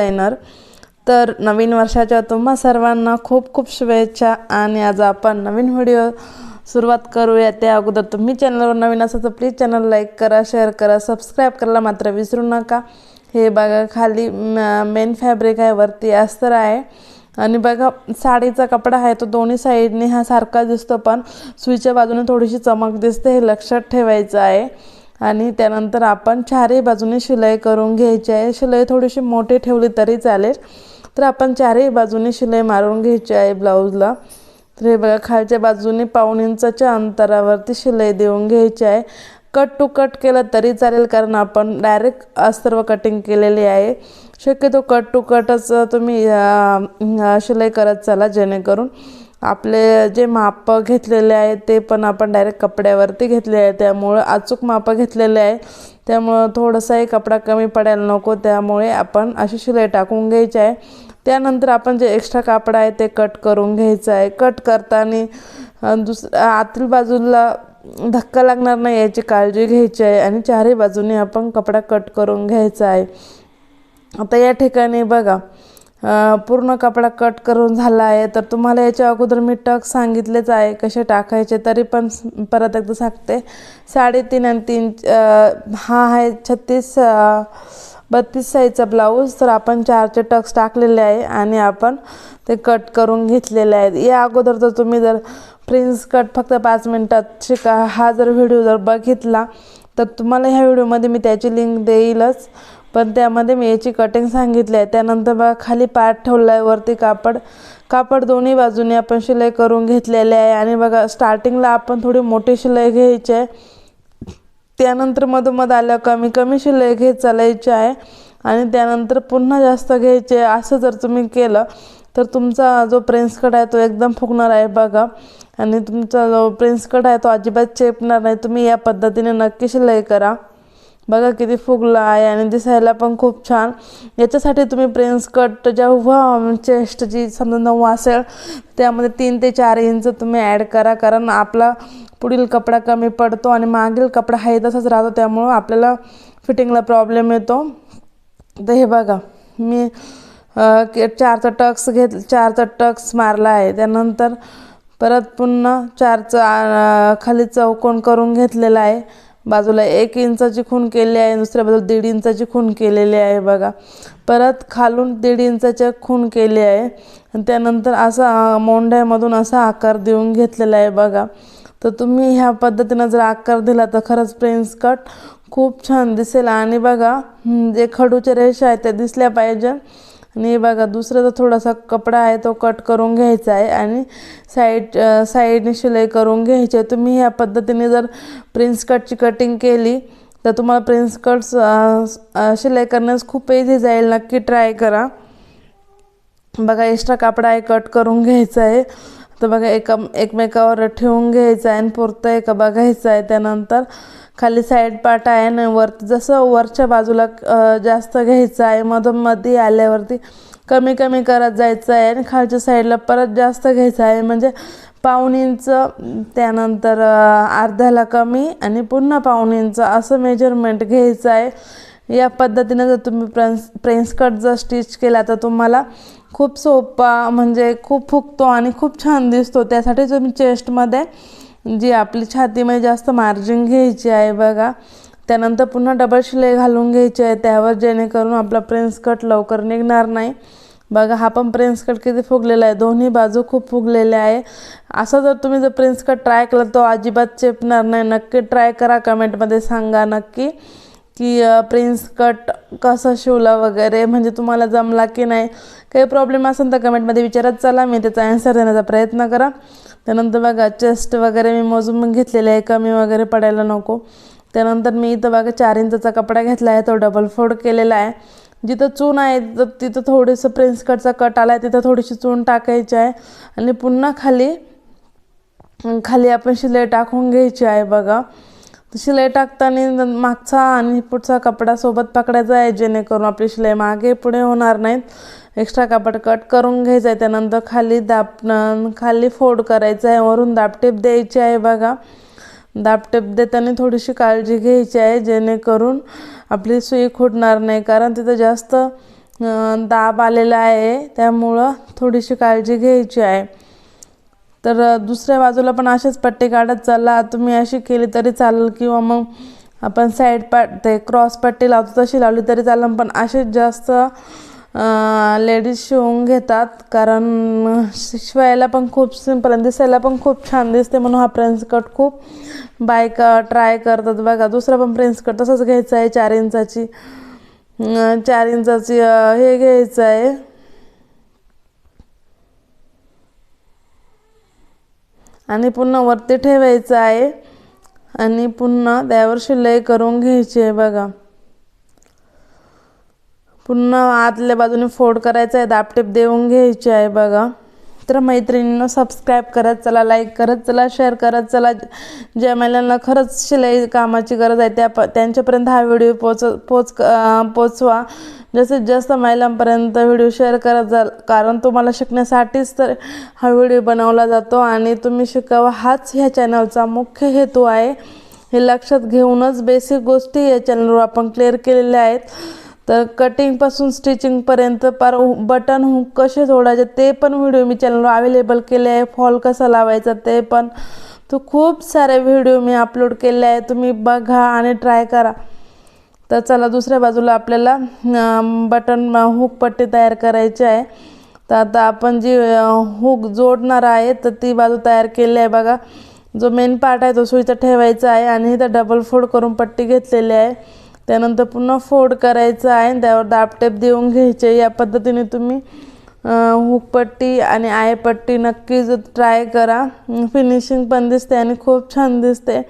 येणार. तर नवीन वर्षाच्या तुम्हा सर्वांना खूप खूप शुभेच्छा आणि आज आपण नवीन व्हिडिओ सुरुवात करूया. त्या अगोदर तुम्ही चॅनलवर नवीन असाल तर प्लीज चॅनल लाईक करा शेअर करा सबस्क्राईब करायला मात्र विसरू नका. हे बघा खाली मेन फॅब्रिक आहे वरती अस्तर आहे. आणि बघा साडीचा कपडा आहे तो दोन्ही साईडने हा सारखा दिसतो पण सुईच्या बाजूने थोडीशी चमक दिसते हे लक्षात ठेवायचं आहे. आणि त्यानंतर आपण चारही बाजूने शिलाई करून घ्यायची आहे. शिलाई थोडीशी मोठी ठेवली तरी चालेल. तर आपण चारही बाजूने शिलाई मारून घ्यायची आहे ब्लाऊजला. तर हे बघा खालच्या बाजूने पाऊण इंचाच्या अंतरावरती शिलाई देऊन घ्यायची आहे. कट टू कट केलं तरी चालेल कारण आपण डायरेक्ट सर्व कटिंग केलेली आहे. शक्यतो कट टू कटच तुम्ही शिलाई करत चला जेणेकरून आपले जे मापं घेतलेले आहे ते पण आपण डायरेक्ट कपड्यावरती घेतले आहे. त्यामुळं अचूक मापं घेतलेले आहे. त्यामुळं थोडंसाही कपडा कमी पडायला नको. त्यामुळे आपण अशी शिलाई टाकून घ्यायची आहे. त्यानंतर आपण जे एक्स्ट्रा कापड आहे ते कट करून घ्यायचं आहे. कट करताना दुस आतील बाजूला धक्का लागणार नाही याची काळजी घ्यायची आहे. आणि चारही बाजूने आपण कपडा कट करून घ्यायचा आहे. आता या ठिकाणी बघा पूर्ण कपडा कट करून झाला आहे तर तुम्हाला याच्या अगोदर मी टक सांगितलेच आहे. कसे टाकायचे तरी पण परत एकदा सांगते. साडेतीन आणि तीन हा आहे छत्तीस बत्तीस साईजचा ब्लाऊज. तर आपण चारचे टक्स टाकलेले आहे आणि आपण ते कट करून घेतलेले आहेत. या अगोदर जर तुम्ही जर प्रिन्स कट फक्त पाच मिनटात शिका हा जर व्हिडिओ जर बघितला तर तुम्हाला ह्या व्हिडिओमध्ये मी त्याची लिंक देईलच. पण त्यामध्ये मी याची कटिंग सांगितली आहे. त्यानंतर बघा खाली पाठ ठेवला आहे वरती कापड. कापड दोन्ही बाजूने आपण शिलाई करून घेतलेले आहे. आणि बघा स्टार्टिंगला आपण थोडी मोठी शिलाई घ्यायची आहे. त्यानंतर मधोमध आल्या कमी कमी शिलाई घेत चालायची आहे. आणि त्यानंतर पुन्हा जास्त घ्यायचे असं जर तुम्ही केलं तर तुमचा जो प्रिन्स कट आहे तो एकदम फुगणार आहे बघा. आणि तुमचा जो प्रिन्स कट आहे तो अजिबात चेपणार नाही. तुम्ही या पद्धतीने नक्की शिलाई करा. बघा किती फुगला आहे आणि दिसायला पण खूप छान. याच्यासाठी तुम्ही प्रिन्स कट जेव्हा चेस्टची समजा नऊ असेल त्यामध्ये तीन ते चार इंच तुम्ही ॲड करा. कारण आपला पुढील कपडा कमी पडतो आणि मागील कपडा आहे तसाच राहतो त्यामुळं आपल्याला फिटिंगला प्रॉब्लेम येतो. तर हे बघा मी चारचा टक्स घेत चारचा टक्स मारला आहे. त्यानंतर परत पुन्हा चारचं खाली चौकोन करून घेतलेला आहे. बाजूला एक इंचाची खून केली आहे दुसऱ्या बाजूला दीड इंचाची खून केलेली आहे बघा. परत खालून दीड इंचाच्या खून केली आहे. आणि त्यानंतर असा मोंढ्यामधून असा आकार देऊन घेतलेला आहे बघा. तर तुम्ही ह्या पद्धतीनं जर आकार दिला तर खरंच प्रिन्स कट खूप छान दिसेल. आणि बघा जे खडूच्या रेषा आहेत त्या दिसल्या पाहिजे. आणि बघा दुसरा जो थोडासा कपडा आहे तो कट करून घ्यायचा आहे आणि साईड साईडने शिलाई करून घ्यायची आहे. तुम्ही ह्या पद्धतीने जर प्रिन्स कटची कटिंग केली तर तुम्हाला प्रिन्स कट शिलाई करण्यास खूप इझी जाईल. नक्की ट्राय करा. बघा एक्स्ट्रा कापडा आहे कट करून घ्यायचा आहे. तर बघा एका एकमेकावर ठेवून घ्यायचं आहे आणि पुरतं एका बघायचं आहे. त्यानंतर खाली साईड पाट आहे आणि वर जसं वरच्या बाजूला जास्त घ्यायचं आहे मधोमधी आल्यावरती कमी कमी करत जायचं आहे आणि खालच्या साईडला परत जास्त घ्यायचं आहे. म्हणजे पाऊन इंच त्यानंतर अर्ध्याला कमी आणि पुन्हा पाऊन इंच असं मेजरमेंट घ्यायचं आहे. या पद्धतीनं जर तुम्ही प्रेन्स प्रेन्स कट जर स्टिच केला तर तुम्हाला खूप सोपा म्हणजे खूप फुगतो आणि खूप छान दिसतो. त्यासाठी तुम्ही चेस्टमध्ये जी आपली छातीमध्ये जास्त मार्जिन घ्यायची आहे बघा. त्यानंतर पुन्हा डबल शिलाई घालून घ्यायची आहे. त्यावर जेणेकरून आपला प्रिन्स कट लवकर निघणार नाही. बघा हा पण प्रिन्स कट किती फुगलेला आहे? दोन्ही बाजू खूप फुगलेले आहे. असं जर तुम्ही जर प्रिन्स कट ट्राय केला तो अजिबात चेपणार नाही. नक्की ट्राय करा कमेंटमध्ये सांगा नक्की. की प्रिन्स कट कसं शिवला वगैरे म्हणजे तुम्हाला जमला की नाही काही प्रॉब्लेम असेल तर कमेंटमध्ये विचारत चला मी त्याचा ॲन्सर देण्याचा प्रयत्न करा. त्यानंतर बघा चेस्ट वगैरे मी मोजून घेतलेले आहे कमी वगैरे पडायला नको. त्यानंतर मी इथं बघा चार इंचाचा कपडा घेतला आहे तो डबल फोल्ड केलेला आहे. जिथं चून आहे तर तिथं थोडंसं प्रिन्स कटचा कट आला आहे तिथं थोडीशी चून टाकायची आहे. आणि पुन्हा खाली खाली आपण शिलाई टाकून घ्यायची आहे बघा. शिलाई टाकताना मागचा आणि पुढचा कपडा सोबत पकडायचा आहे जेणेकरून आपली शिलाई मागे पुढे होणार नाहीत. एक्स्ट्रा कापड कट करून घ्यायचं आहे त्यानंतर खाली दाब खाली फोड करायचं आहे वरून दापटेप द्यायची आहे बघा. दापटेप देताना थोडीशी काळजी घ्यायची आहे जेणेकरून आपली सुई खुटणार नाही कारण तिथं जास्त दाब आलेला आहे त्यामुळं थोडीशी काळजी घ्यायची आहे. तर दुसऱ्या बाजूला पण असेच पट्टे काढत चालला. तुम्ही अशी केली तरी चालेल किंवा मग आपण साईड पाट ते क्रॉस पट्टी लावतो तशी लावली तरी चालेल. पण असेच जास्त लेडीज शिवून घेतात. कारण शिवायला पण खूप सिंपल आणि दिसायला पण खूप छान दिसते म्हणून हा प्रिन्स कट खूप बायका ट्राय करतात. बघा दुसरा पण प्रिन्स कट तसंच घ्यायचा आहे चार इंचाची. चार इंचाची हे घ्यायचं आहे. आणि पुन्हा वरती ठेवायचं आहे. आणि पुन्हा त्यावर शिलाई करून घ्यायची आहे बघा. पुन्हा आतल्या बाजूने फोड करायचं आहे. दापटेप देऊन घ्यायची आहे बघा. मित्रमैत्रिणींनो मैत्रिणींना सबस्क्राईब करत चला लाईक करत चला शेअर करत चला. ज्या महिलांना खरंच शिलाई कामाची गरज आहे. त्या प त्यांच्यापर्यंत हा व्हिडिओ पोच पोच पोचवा. जास्तीत जास्त महिलांपर्यंत व्हिडिओ शेअर करत जाल कारण तुम्हाला शिकण्यासाठीच तर हा व्हिडिओ बनवला जातो आणि तुम्ही शिकावा हाच ह्या चॅनलचा मुख्य हेतू आहे. हे लक्षात घेऊनच बेसिक गोष्टी या चॅनलवर आपण क्लिअर केलेल्या आहेत. तर कटिंगपासून स्टिचिंगपर्यंत पार बटन हुक कसे जोडायचे ते पण व्हिडिओ मी चॅनलवर अवेलेबल केले आहे. फॉल कसा लावायचा ते पण. तो खूप सारे व्हिडिओ मी अपलोड केले आहे. तुम्ही बघा आणि ट्राय करा. तर चला दुसऱ्या बाजूला आपल्याला बटन हुक पट्टी तयार करायची आहे. तर आता आपण जी हुक जोडणार आहे तर ती बाजू तयार केली आहे बघा. जो मेन पार्ट आहे तो सुईचा ठेवायचा आहे आणि इथं डबल फोल्ड करून पट्टी घेतलेली आहे. त्यानंतर पुन्हा फोड करायचं आहे त्यावर दाबटेप देऊन घ्यायचे. या पद्धतीने तुम्ही हुकपट्टी आणि आयपट्टी नक्कीच ट्राय करा. फिनिशिंग पण दिसते आणि खूप छान दिसते.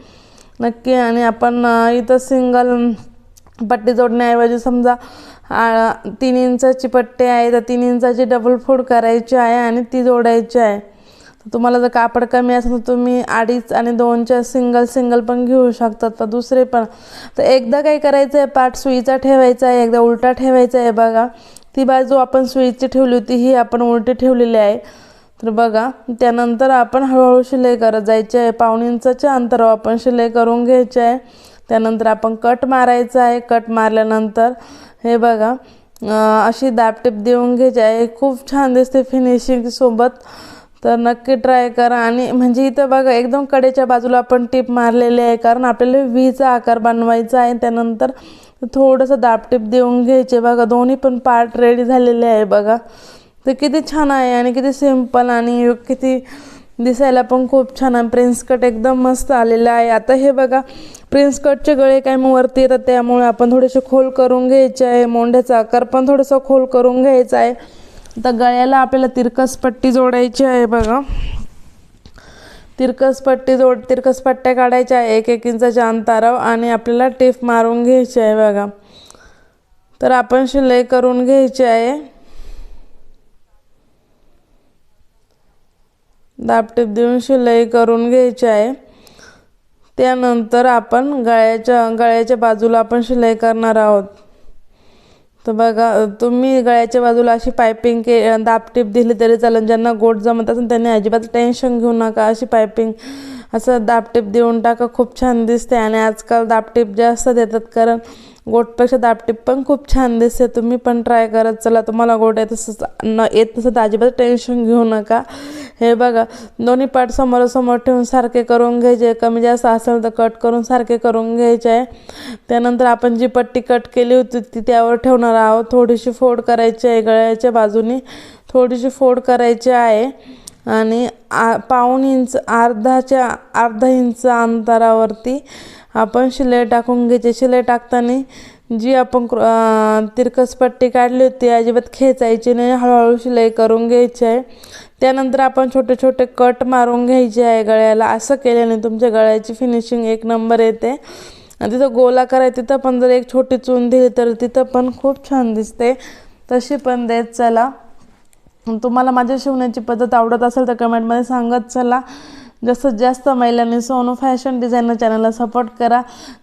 नक्की आणि आपण इथं सिंगल पट्टी जोडण्याऐवजी समजा तीन इंचाची पट्टी आहे तर तीन इंचाची डबल फोड करायची आहे आणि ती जोडायची आहे. तुम्हाला जर कापड कमी असेल तर तुम्ही अडीच आणि दोनच्या सिंगल सिंगल पण घेऊ शकतात तर दुसरे पण. तर एकदा काय करायचं आहे पाठ सुईचा ठेवायचा आहे एकदा उलटा ठेवायचा आहे बघा. ती बाजू आपण सुईची ठेवली होती ही आपण उलटी ठेवलेली आहे. तर बघा त्यानंतर आपण हळूहळू शिलाई करत जायची आहे. पाऊण इंचाच्या अंतरावर आपण शिलाई करून घ्यायची आहे. त्यानंतर आपण कट मारायचा आहे. कट मारल्यानंतर हे बघा अशी दाबटेप देऊन घ्यायची आहे. खूप छान दिसते फिनिशिंगसोबत तर नक्की ट्राय करा. आणि म्हणजे इथं बघा एकदम कडेच्या बाजूला आपण टीप मारलेली आहे. कारण आपल्याला व्हीचा आकार बनवायचा आहे. त्यानंतर थोडंसं दाबटीप देऊन घ्यायचे. बघा दोन्ही पण पार्ट रेडी झालेले आहे बघा. तर किती छान आहे आणि किती सिंपल आणि किती दिसायला पण खूप छान आहे. प्रिन्स कट एकदम मस्त आलेलं आहे. आता हे बघा प्रिन्स कटचे गळे काय मग वरती येतात त्यामुळे आपण थोडेसे खोल करून घ्यायचे आहे. मोंढ्याचा आकार पण थोडंसं खोल करून घ्यायचा आहे. आता गळ्याला आपल्याला तिरकस पट्टी जोडायची आहे बघा. तिरकस पट्टी जोड तिरकस पट्ट्या काढायच्या आहे एक एक इंचाच्या अंतरावर आणि आपल्याला टिप मारून घ्यायची आहे बघा. तर आपण शिलाई करून घ्यायची आहे. दाबटेप देऊन शिलाई करून घ्यायची आहे. त्यानंतर आपण गळ्याच्या गळ्याच्या बाजूला आपण शिलाई करणार आहोत. तर बघा तुम्ही गळ्याच्या बाजूला अशी पायपिंग के दापटीप दिली तरी चालेल. ज्यांना गोड जमत असेल त्यांनी अजिबात टेन्शन घेऊ नका. अशी पायपिंग असं दापटीप देऊन टाका. खूप छान दिसते आणि आजकाल दापटीप जास्त देतात. कारण गोटपेक्षा दाबटीप पण खूप छान दिसते. तुम्ही पण ट्राय करत चला तुम्हाला गोट येत तसंच न येत तसं तर अजिबात टेन्शन घेऊ नका. हे बघा दोन्ही पाठ समोरासमोर ठेवून सारखे करून घ्यायचे. कमी जास्त असेल तर कट करून सारखे करून घ्यायचे. आहे त्यानंतर आपण जी पट्टी कट केली होती ती त्यावर ठेवणार आहोत. थोडीशी फोड करायची आहे गळ्याच्या बाजूनी. थोडीशी फोड करायची आहे. आणि आ पाऊण इंच अर्धाच्या अर्धा इंच अंतरावरती आपण शिलाई टाकून घ्यायची. शिलाई टाकताना जी आपण क्र- तिरकस पट्टी काढली होती अजिबात खेचायची नाही. हळूहळू शिलाई करून घ्यायची आहे. त्यानंतर आपण छोटे छोटे कट मारून घ्यायचे आहे गळ्याला. असं केल्याने तुमच्या गळ्याची फिनिशिंग एक नंबर येते. आणि तिथं गोला कराय तिथं पण जर एक छोटी चून दिली तर तिथं पण खूप छान दिसते. तशी पण देत चला. तुम्हाला माझ्या शिवण्याची पद्धत आवडत असेल तर कमेंटमध्ये सांगत चला. जास्तीत जास्त महिलांनी सोनू फॅशन डिझायनर चॅनलला सपोर्ट करा.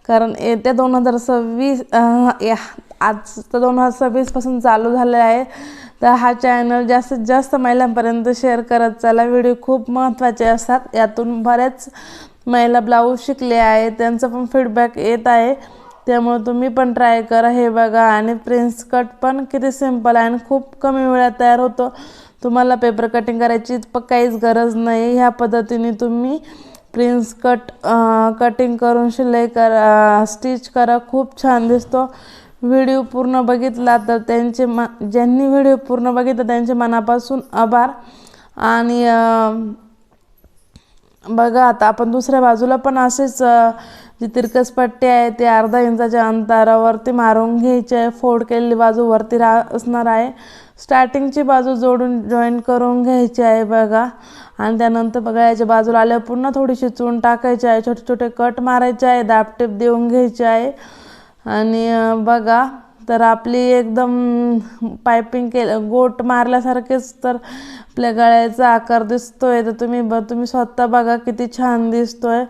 कारण येत्या दोन हजार सव्वीस आज तर दोन हजार सव्वीसपासून चालू झाले आहे. तर हा चॅनल जास्तीत जास्त महिलांपर्यंत शेअर करत चला. व्हिडिओ खूप महत्त्वाचे असतात. यातून बऱ्याच महिला ब्लाऊज शिकले आहे त्यांचा पण फीडबॅक येत आहे. त्यामुळे तुम्ही पण ट्राय करा. हे बघा. आणि प्रिन्स कट पण किती सिंपल आहे आणि खूप कमी वेळात तयार होतो. तुम्हाला पेपर कटिंग करायची प काहीच गरज नाही. ह्या पद्धतीने तुम्ही प्रिन्स कट कटिंग करून शिलाई करा स्टिच करा. खूप छान दिसतो. व्हिडिओ पूर्ण बघितला तर त्यांचे म ज्यांनी व्हिडिओ पूर्ण बघितला त्यांचे मनापासून आभार. आणि बघा आता आपण दुसऱ्या बाजूला पण असेच जी तिरकस पट्टी आहे ती अर्धा इंचाच्या अंतरावरती मारून घ्यायची. आहे फोड केलेली बाजू वरती रा असणार आहे. स्टार्टिंगची बाजू जोडून जॉईन करून घ्यायची आहे बघा. आणि त्यानंतर बघा याच्या बाजूला आल्यावर पुन्हा थोडीशी चून टाकायची आहे. छोटे छोटे कट मारायचे आहे. दाबटेप देऊन घ्यायचे आहे. आणि बघा तर आपली एकदम पायपिंग केलं गोट मारल्यासारखेच तर आपल्या गळ्याचा आकार दिसतोय. तर तुम्ही ब तुम्ही स्वतः बघा किती छान दिसतोय.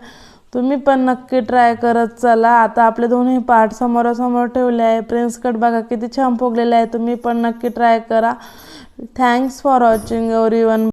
तुम्ही पण नक्की ट्राय करत चला. आता आपले दोन्ही पार्ट समोरासमोर ठेवले आहे. प्रिन्स कट बघा किती छान फुगलेले आहे. तुम्ही पण नक्की ट्राय करा. Thanks for watching everyone